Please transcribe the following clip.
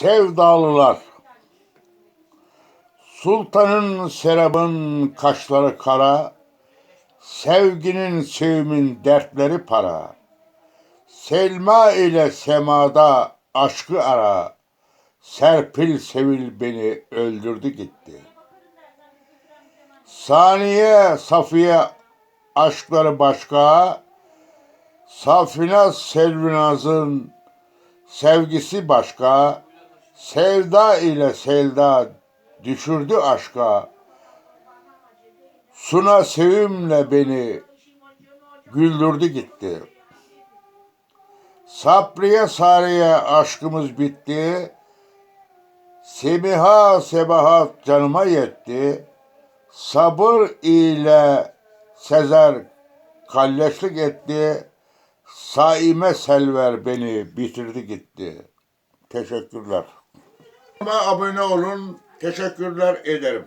Sevdalılar. Sultanın serabın kaşları kara Sevginin sevimin dertleri para. Selma ile semada aşkı ara Serpil sevil beni öldürdü gitti. Saniye Safiye aşkları başka Safina Selvinaz'ın sevgisi başka Sevda ile selda düşürdü aşka. Suna sevimle beni güldürdü gitti. Sabriye Sariye aşkımız bitti. Semiha sebahat canıma yetti. Sabır ile Sezer kalleşlik etti. Saime Selver beni bitirdi gitti. Teşekkürler. Abone olun. Teşekkürler ederim.